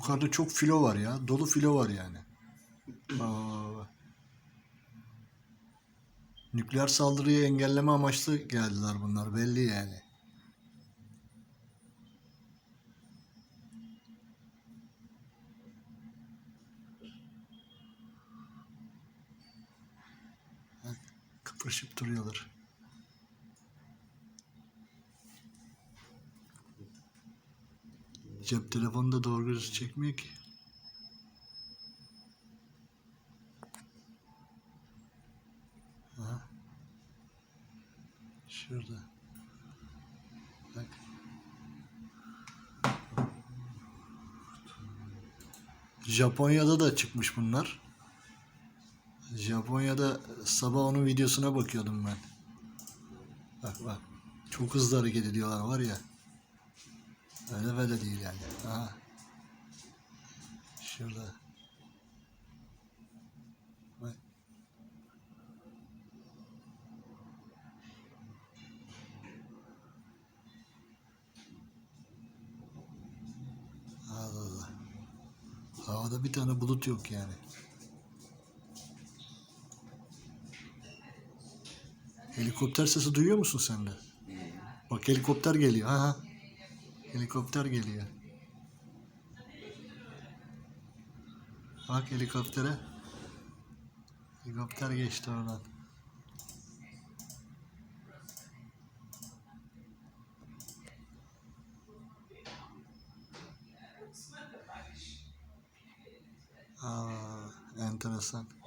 Yukarıda çok filo var ya. Dolu filo var yani. Nükleer saldırıyı engelleme amaçlı geldiler bunlar belli yani. Kıpırışıp duruyorlar. Cep telefonu da doğru düz çekmiyor ki. Ha. Şurada. Bak. Japonya'da da çıkmış bunlar. Japonya'da sabah onun videosuna bakıyordum ben. Bak bak. Çok hızlı hareket ediyorlar var ya. Öyle böyle değil yani. Aha. Şurada. Bak. Allah Allah. Havada bir tane bulut yok yani. Helikopter sesi duyuyor musun sen de? Bak helikopter geliyor. Ha ha. Helikopter geliyor. Bak helikoptere. Helikopter geçti oradan. Aa, enteresan.